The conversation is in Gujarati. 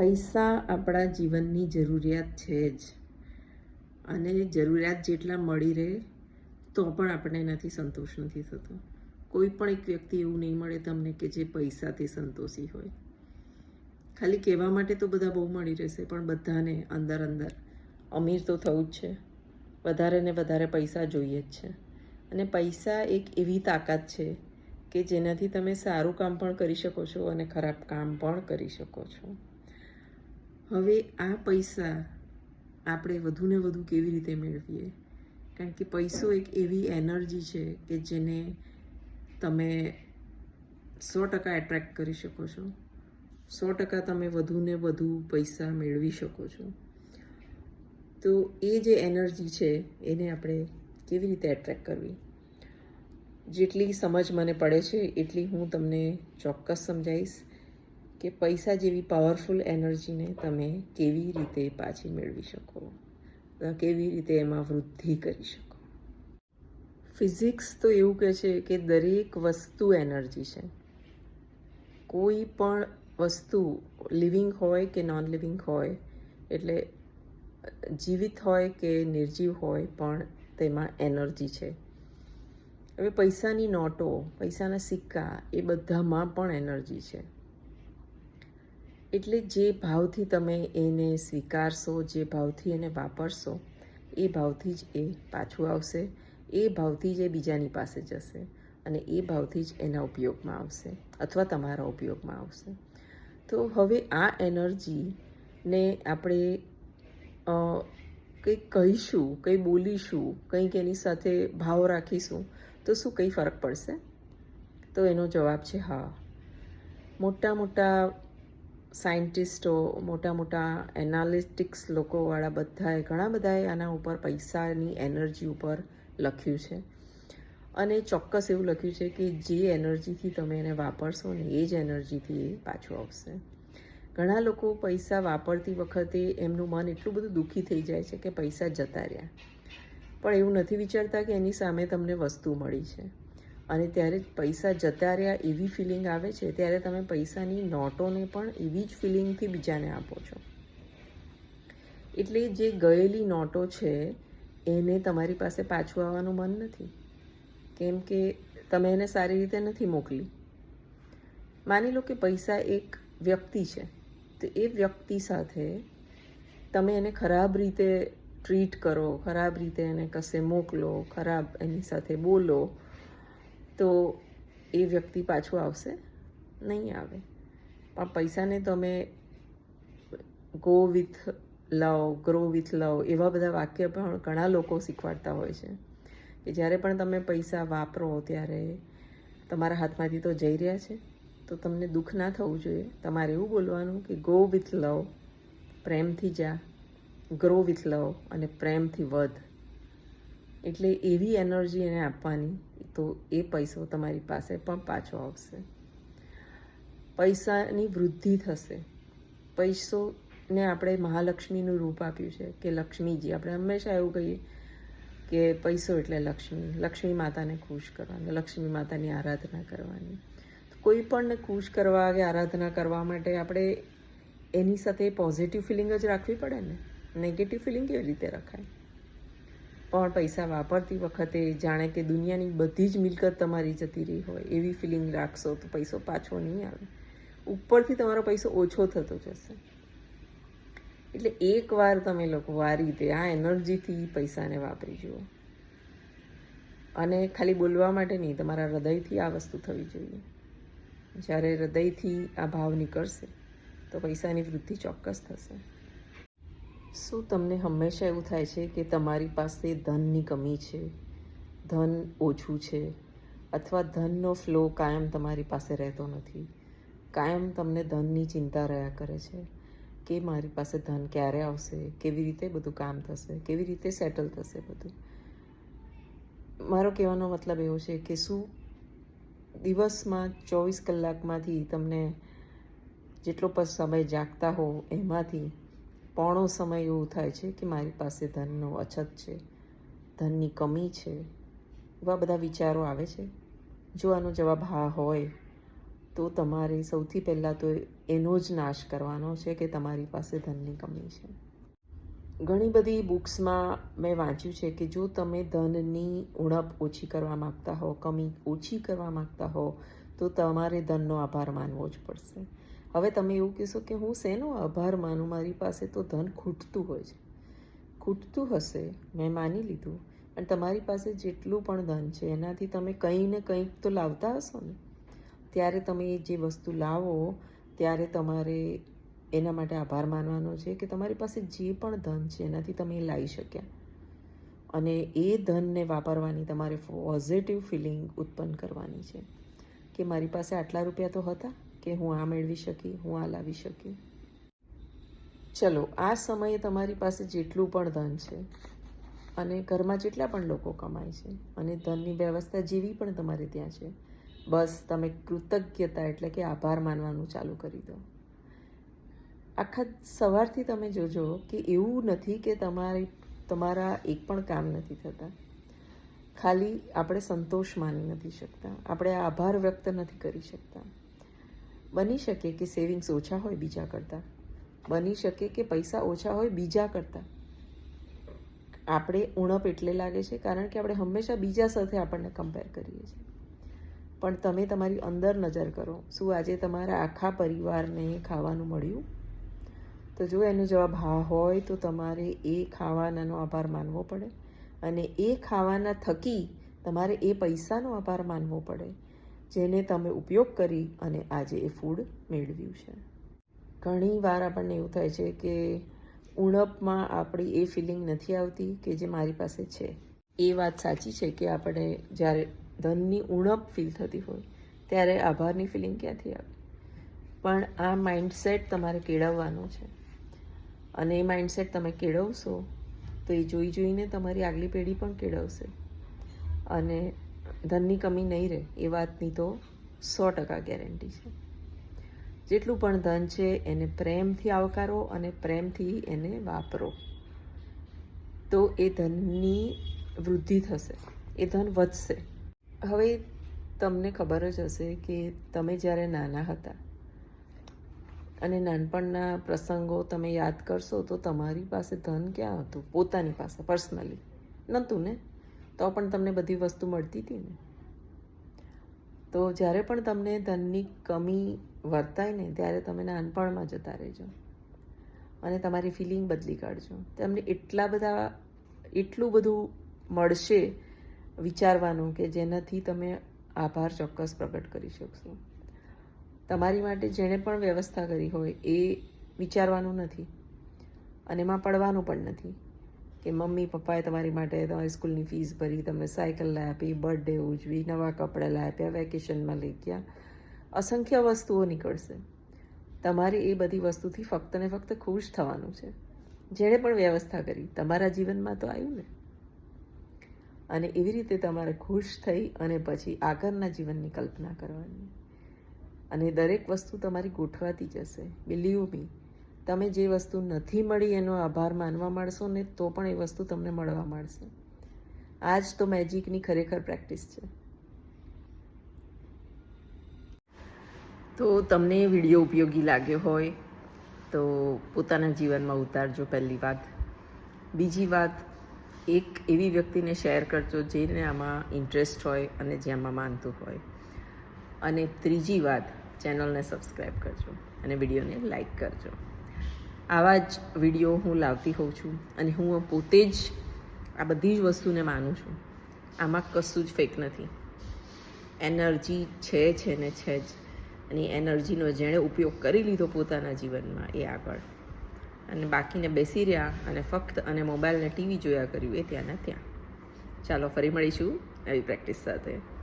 પૈસા આપણા જીવનની જરૂરિયાત છે જ. અને જરૂરિયાત જેટલા મળી રહે, તો પણ આપણે એનાથી સંતોષ નથી થતો. કોઈ પણ એક વ્યક્તિ એવું નહીં મળે તમને કે જે પૈસાથી સંતોષી હોય. ખાલી કહેવા માટે તો બધા બહુ મળી રહેશે, પણ બધાને અંદર અંદર. અમીર તો થવું જ છે. વધારે ને વધારે પૈસા જોઈએ જ છે. અને પૈસા એક એવી તાકાત છે કે જેનાથી તમે સારું કામ પણ કરી શકો છો અને ખરાબ કામ પણ કરી શકો છો. હવે આ પૈસા આપણે વધુને વધુ કેવી રીતે મેળવીએ? કારણ કે પૈસો એક એવી એનર્જી છે કે જેને તમે સો ટકા એટ્રેક્ટ કરી શકો છો. સો ટકા તમે વધુને વધુ પૈસા મેળવી શકો છો. તો એ જે એનર્જી છે એને આપણે કેવી રીતે એટ્રેક્ટ કરવી? જેટલી સમજ મને પડે છે, એટલી હું તમને ચોક્કસ સમજાવીશ કે પૈસા જેવી પાવરફુલ એનર્જીને તમે કેવી રીતે પાછી મેળવી શકો? કેવી રીતે એમાં વૃદ્ધિ કરી શકો? ફિઝિક્સ તો એવું કહે છે કે દરેક વસ્તુ એનર્જી છે. કોઈ પણ વસ્તુ લિવિંગ હોય કે નોન લિવિંગ હોય, એટલે જીવિત હોય કે નિર્જીવ હોય, પણ તેમાં એનર્જી છે. હવે પૈસાની નોટો, પૈસાના સિક્કા, એ બધામાં પણ એનર્જી છે. એટલે જે ભાવથી તમે એને સ્વીકારશો, જે ભાવથી એને વાપરશો, એ ભાવથી જ એ પાછું આવશે, એ ભાવથી જ એ બીજાની પાસે જશે અને એ ભાવથી જ એના ઉપયોગમાં આવશે અથવા તમારા ઉપયોગમાં આવશે. તો હવે આ એનર્જીને આપણે કંઈક કહીશું, કંઈ બોલીશું, કંઈક એની સાથે ભાવ રાખીશું, તો શું કંઈ ફરક પડશે? તો એનો જવાબ છે હા. મોટા મોટા સાયન્ટિસ્ટો, મોટા મોટા એનાલિટિક્સ લોકોવાળા બધાએ ઘણા બધાએ આના ઉપર પૈસાની એનર્જી ઉપર લખ્યું છે. અને ચોક્કસ એવું લખ્યું છે કે જે એનર્જીથી તમે એને વાપરશો ને એ જ એનર્જીથી એ પાછું આવશે. ઘણા લોકો પૈસા વાપરતી વખતે એમનું મન એટલું બધું દુઃખી થઈ જાય છે કે પૈસા જતા રહ્યા. પણ એવું નથી વિચારતા કે એની સામે તમને વસ્તુ મળી છે. અને ત્યારે પૈસા જતા રહ્યા એવી ફિલિંગ આવે છે, ત્યારે તમે પૈસાની નોટોને પણ એવી જ ફિલિંગથી બીજાને આપો છો. એટલે જે ગયેલી નોટો છે, એને તમારી પાસે પાછું આવવાનું મન નથી. કેમ કે તમે એને સારી રીતે નથી મોકલી. માની લો કે પૈસા એક વ્યક્તિ છે, તો એ વ્યક્તિ સાથે તમે એને ખરાબ રીતે ટ્રીટ કરો, ખરાબ રીતે એને કશે મોકલો, ખરાબ એની સાથે બોલો તો એ વ્યક્તિ પાછું આવશે? નહીં આવે. પણ પૈસાને તમે go with love grow with love એવા બધા વાક્ય પણ ઘણા લોકો શીખવાડતા હોય છે. કે જ્યારે પણ તમે પૈસા વાપરો ત્યારે તમારા હાથમાંથી તો જઈ રહ્યા છે. તો તમને દુઃખ ના થવું જોઈએ. તમારે એવું બોલવાનું કે ગો વિથ લવ પ્રેમથી જા ગ્રો વિથ લવ અને પ્રેમથી વધ. એટલે એવી એનર્જી એને આપવાની, તો એ પૈસો તમારી પાસે પણ પાછો આવશે. પૈસાની વૃદ્ધિ થશે. પૈસોને આપણે મહાલક્ષ્મીનું રૂપ આપ્યું છે કે લક્ષ્મીજી. આપણે હંમેશા એવું કહીએ કે પૈસો એટલે લક્ષ્મી. લક્ષ્મી માતાને ખુશ કરવાની, લક્ષ્મી માતાની આરાધના કરવાની. કોઈ પણને ખુશ કરવા કે આરાધના કરવા માટે આપણે એની સાથે પોઝિટિવ ફિલિંગ જ રાખવી પડે ને? નેગેટિવ ફિલિંગ કેવી રીતે રખાય? પણ પૈસા વાપરતી વખતે જાણે કે દુનિયાની બધી જ મિલકત તમારી જતી રહી હોય, એવી ફિલિંગ રાખશો તો પૈસો પાછો નહીં આવે. ઉપરથી તમારો પૈસો ઓછો થતો જશે. એટલે એકવાર તમે લોકો આ રીતે આ એનર્જીથી પૈસાને વાપરી જુઓ. અને ખાલી બોલવા માટે નહીં, તમારા હૃદયથી આ વસ્તુ થવી જોઈએ. જ્યારે હૃદયથી આ ભાવ નીકળશે, તો પૈસાની વૃદ્ધિ ચોક્કસ થશે. શું તમને હંમેશા એવું થાય છે કે તમારી પાસે ધનની કમી છે? ધન ઓછું છે અથવા ધનનો ફ્લો કાયમ તમારી પાસે રહેતો નથી? કાયમ તમને ધનની ચિંતા રહ્યા કરે છે કે મારી પાસે ધન ક્યારે આવશે? કેવી રીતે બધું કામ થશે? કેવી રીતે સેટલ થશે બધું? મારો કહેવાનો મતલબ એવો છે કે શું દિવસમાં ચોવીસ કલાકમાંથી તમને જેટલો પણ સમય જાગતા હો એમાંથી પોણો સમય એવું થાય છે કે મારી પાસે ધનનો અછત છે, ધનની કમી છે, એવા બધા વિચારો આવે છે? જો આનો જવાબ હા હોય, તો તમારે સૌથી પહેલાં તો એનો જ નાશ કરવાનો છે કે તમારી પાસે ધનની કમી છે. ઘણી બધી બુક્સમાં મેં વાંચ્યું છે કે જો તમે ધનની ઉણપ ઓછી કરવા માગતા હો, કમી ઓછી કરવા માગતા હો, તો તમારે ધનનો આભાર માનવો જ પડશે. હવે તમે એવું કહેશો કે હું શેનો આભાર માનું? મારી પાસે તો ધન ખૂટતું હોય છે. ખૂટતું હશે, મેં માની લીધું અને તમારી પાસે જેટલું પણ ધન છે, એનાથી તમે કંઈ ને કંઈક તો લાવતા હશો ને? ત્યારે તમે જે વસ્તુ લાવો, ત્યારે તમારે એના માટે આભાર માનવાનો છે કે તમારી પાસે જે પણ ધન છે, એનાથી તમે એ લાવી શક્યા. અને એ ધનને વાપરવાની તમારે પોઝિટિવ ફિલિંગ ઉત્પન્ન કરવાની છે. કે મારી પાસે આટલા રૂપિયા તો હતા? કે હું આ મેળવી શકી, હું આ લાવી શકી. ચલો, આ સમયે તમારી પાસે જેટલું પણ ધન છે અને ઘરમાં જેટલા પણ લોકો કમાય છે અને ધનની વ્યવસ્થા જેવી પણ તમારે ત્યાં છે, બસ તમે કૃતજ્ઞતા એટલે કે આભાર માનવાનું ચાલુ કરી દો. આખા સવારથી તમે જોજો કે એવું નથી કે તમારે, તમારા એક પણ કામ નથી થતા. ખાલી આપણે સંતોષ માની નથી શકતા, આપણે આભાર વ્યક્ત નથી કરી શકતા. બની શકે કે સેવિંગ્સ ઓછા હોય બીજા કરતાં? બની શકે કે પૈસા ઓછા હોય બીજા કરતાં? આપણે ઉણપ એટલે લાગે છે, કારણ કે આપણે હંમેશા બીજા સાથે આપણને કમ્પેર કરીએ છીએ. પણ તમે તમારી અંદર નજર કરો, શું આજે તમારા આખા પરિવારને ખાવાનું મળ્યું? તો જો એનો જવાબ હા હોય, તો તમારે એ ખાવાનાનો આભાર માનવો પડે. અને એ ખાવાના થકી તમારે એ પૈસાનો આભાર માનવો પડે. જેને તમે ઉપયોગ કરી અને આજે એ ફૂડ મેળવ્યું છે. ઘણી વાર આપણને એવું થાય છે કે ઉણપમાં આપણી એ ફિલિંગ નથી આવતી કે જે મારી પાસે છે. એ વાત સાચી છે કે આપણે જ્યારે ધનની ઉણપ ફીલ થતી હોય, ત્યારે આભારની ફિલિંગ ક્યાંથી આવે? પણ આ માઇન્ડસેટ તમારે કેળવવાનો છે. અને એ માઇન્ડસેટ તમે કેળવશો, તો એ જોઈ જોઈને તમારી આગલી પેઢી પણ કેળવશે. અને ધનની કમી નહીં રહે, એ વાતની તો સો ટકા ગેરંટી છે. જેટલું પણ ધન છે, એને પ્રેમથી આવકારો અને પ્રેમથી એને વાપરો. તો એ ધનની વૃદ્ધિ થશે, એ ધન વધશે. હવે તમને ખબર જ હશે કે તમે જ્યારે નાના હતા અને નાનપણના પ્રસંગો તમે યાદ કરશો તો તમારી પાસે ધન ક્યાં હતું? પોતાની પાસે, પર્સનલી. નહોતું ને? તો પણ તમને બધી વસ્તુ મળતી હતી ને? તો જ્યારે પણ તમને ધનની કમી વર્તાય ને, ત્યારે તમે નાનપણમાં જતા રહેજો. અને તમારી ફિલિંગ બદલી કાઢજો. તમને એટલા બધા, એટલું બધું મળશે વિચારવાનું કે જેનાથી તમે આભાર ચોક્કસ પ્રગટ કરી શકશો. તમારી માટે જેણે પણ વ્યવસ્થા કરી હોય એ વિચારવાનું નથી. અને એમાં પડવાનું પણ નથી. કે મમ્મી, પપ્પાએ તમારી માટે તમારી સ્કૂલની ફીસ ભરી તમને સાયકલ લાવી આપી બર્થડે ઉજવી, નવા કપડાં લઈ આપ્યા વેકેશનમાં લઈ ગયા. અસંખ્ય વસ્તુઓ નીકળશે. તમારે એ બધી વસ્તુથી ફક્ત ને ફક્ત ખુશ થવાનું છે. જેણે પણ વ્યવસ્થા કરી, તમારા જીવનમાં તો આવ્યું ને. અને એવી રીતે તમારે ખુશ થઈ અને પછી આગળના જીવનની કલ્પના કરવાની. અને દરેક વસ્તુ તમારી ગોઠવાતી જશે બિલીવ મી તમે જે વસ્તુ નથી મળી એનો આભાર માનવા માંડશો ને તો પણ એ વસ્તુ તમને મળવા માંડશે. આ જ તો મેજિકની ખરેખર પ્રેક્ટિસ છે. તો તમને વીડિયો ઉપયોગી લાગ્યો હોય તો પોતાના જીવનમાં ઉતારજો પહેલી વાત. બીજી વાત, એક એવી વ્યક્તિને શેર કરજો જેને આમાં ઇન્ટરેસ્ટ હોય અને જે આમાં માનતું હોય. અને ત્રીજી વાત, ચેનલને સબસ્ક્રાઈબ કરજો અને વિડીયોને લાઈક કરજો. આવા જ વીડિયો હું લાવતી હોઉં છું અને હું પોતે જ આ બધી જ વસ્તુને માનું છું. આમાં કશું જ ફેક નથી. એનર્જી છે છે ને છે જ. અને એનર્જીનો જેણે ઉપયોગ કરી લીધો પોતાના જીવનમાં એ આગળ. અને બાકીને બેસી રહ્યા અને ફક્ત અને મોબાઈલને ટીવી જોયા કર્યું એ ત્યાંના ત્યાં. ચાલો ફરી મળીશું એવી પ્રેક્ટિસ સાથે.